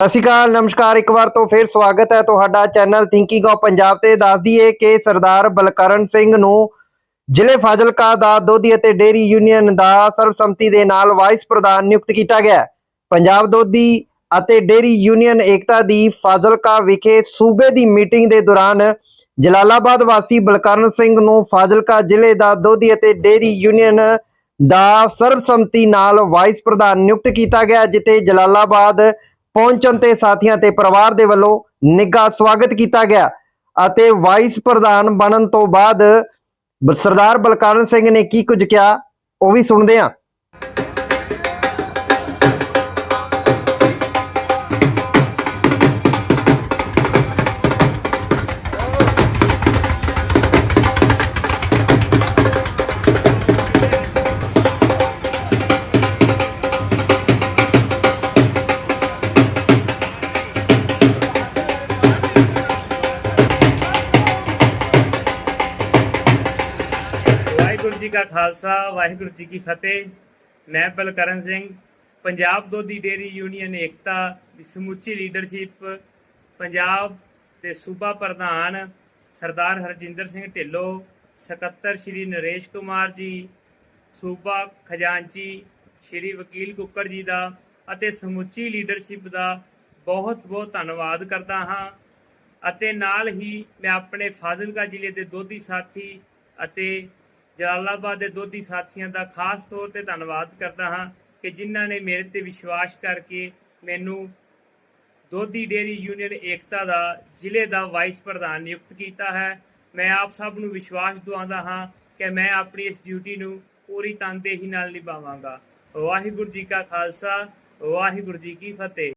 ਸਤਿ ਸ਼੍ਰੀ ਅਕਾਲ, ਨਮਸਕਾਰ। ਇੱਕ ਵਾਰ ਤੋਂ ਫਿਰ ਸਵਾਗਤ ਹੈ ਤੁਹਾਡਾ ਚੈਨਲ ਥਿੰਕਿੰਗ ਆਫ ਪੰਜਾਬ ਤੇ। ਦੱਸ ਦਈਏ ਕਿ ਸਰਦਾਰ ਬਲਕਰਨ ਸਿੰਘ ਨੂੰ ਜ਼ਿਲ੍ਹੇ ਫਾਜ਼ਿਲਕਾ ਦਾ ਦੁੱਧ ਅਤੇ ਡੇਅਰੀ ਯੂਨੀਅਨ ਦਾ ਸਰਬਸੰਮਤੀ ਦੇ ਨਾਲ ਵਾਈਸ ਪ੍ਰਧਾਨ ਨਿਯੁਕਤ ਕੀਤਾ ਗਿਆ ਪੰਜਾਬ ਦੁੱਧੀ ਅਤੇ ਡੇਅਰੀ ਯੂਨੀਅਨ ਏਕਤਾ ਦੀ ਫਾਜ਼ਿਲਕਾ ਵਿਖੇ ਸੂਬੇ ਦੀ ਮੀਟਿੰਗ ਦੇ ਦੌਰਾਨ ਜਲਾਲਾਬਾਦ ਵਾਸੀ ਬਲਕਰਨ ਸਿੰਘ ਨੂੰ ਫਾਜ਼ਿਲਕਾ ਜ਼ਿਲ੍ਹੇ ਦਾ ਦੁੱਧੀ ਅਤੇ ਡੇਅਰੀ ਯੂਨੀਅਨ ਦਾ ਸਰਬਸੰਮਤੀ ਨਾਲ ਵਾਈਸ ਪ੍ਰਧਾਨ ਨਿਯੁਕਤ ਕੀਤਾ ਗਿਆ, ਜਿੱਥੇ ਜਲਾਲਾਬਾਦ ਪਹੁੰਚਣ ਤੇ ਸਾਥੀਆਂ ਤੇ ਪਰਿਵਾਰ ਦੇ ਵੱਲੋਂ ਨਿੱਘਾ ਸਵਾਗਤ ਕੀਤਾ ਗਿਆ ਅਤੇ ਵਾਈਸ ਪ੍ਰਧਾਨ ਬਣਨ ਤੋਂ ਬਾਅਦ ਸਰਦਾਰ ਬਲਕਰਨ ਸਿੰਘ ਨੇ ਕੀ ਕੁਝ ਕਿਹਾ ਉਹ ਵੀ ਸੁਣਦੇ ਹਾਂ। ਵਾਹਿਗੁਰੂ ਜੀ ਕਾ ਖਾਲਸਾ, ਵਾਹਿਗੁਰੂ ਜੀ ਕੀ ਫਤਿਹ। ਮੈਂ ਬਲਕਰਨ ਸਿੰਘ, ਪੰਜਾਬ ਦੋਧੀ ਡੇਅਰੀ ਯੂਨੀਅਨ ਏਕਤਾ ਦੀ ਸਮੁੱਚੀ ਲੀਡਰਸ਼ਿਪ, ਪੰਜਾਬ ਦੇ ਸੂਬਾ ਪ੍ਰਧਾਨ ਸਰਦਾਰ ਹਰਜਿੰਦਰ ਸਿੰਘ ਢਿੱਲੋਂ, ਸਕੱਤਰ ਸ਼੍ਰੀ ਨਰੇਸ਼ ਕੁਮਾਰ ਜੀ, ਸੂਬਾ ਖਜ਼ਾਨਚੀ ਸ਼੍ਰੀ ਵਕੀਲ ਕੁੱਕਰ ਜੀ ਦਾ ਅਤੇ ਸਮੁੱਚੀ ਲੀਡਰਸ਼ਿਪ ਦਾ ਬਹੁਤ ਬਹੁਤ ਧੰਨਵਾਦ ਕਰਦਾ ਹਾਂ। ਅਤੇ ਨਾਲ ਹੀ ਮੈਂ ਆਪਣੇ ਫਾਜ਼ਿਲਕਾ ਜ਼ਿਲ੍ਹੇ ਦੇ ਦੋਧੀ ਸਾਥੀ ਅਤੇ ਜਲਾਲਾਬਾਦ ਦੇ ਦੋਧੀ ਸਾਥੀਆਂ ਦਾ ਖਾਸ ਤੌਰ ਤੇ ਧੰਨਵਾਦ ਕਰਦਾ ਹਾਂ ਕਿ ਜਿਨ੍ਹਾਂ ਨੇ ਮੇਰੇ ਤੇ ਵਿਸ਼ਵਾਸ ਕਰਕੇ ਮੈਨੂੰ ਦੋਧੀ ਡੇਅਰੀ ਯੂਨੀਅਨ ਏਕਤਾ ਦਾ, ਜ਼ਿਲ੍ਹੇ ਦਾ ਵਾਈਸ ਪ੍ਰਧਾਨ ਨਿਯੁਕਤ ਕੀਤਾ ਹੈ। ਮੈਂ ਆਪ ਸਭ ਨੂੰ ਵਿਸ਼ਵਾਸ ਦਿਵਾਉਂਦਾ ਹਾਂ ਕਿ ਮੈਂ ਆਪਣੀ ਇਸ ਡਿਊਟੀ ਨੂੰ ਪੂਰੀ ਤਨਦੇਹੀ ਨਾਲ ਨਿਭਾਵਾਂਗਾ। ਵਾਹਿਗੁਰੂ ਜੀ ਕਾ ਖਾਲਸਾ, ਵਾਹਿਗੁਰੂ ਜੀ ਕੀ ਫਤਿਹ।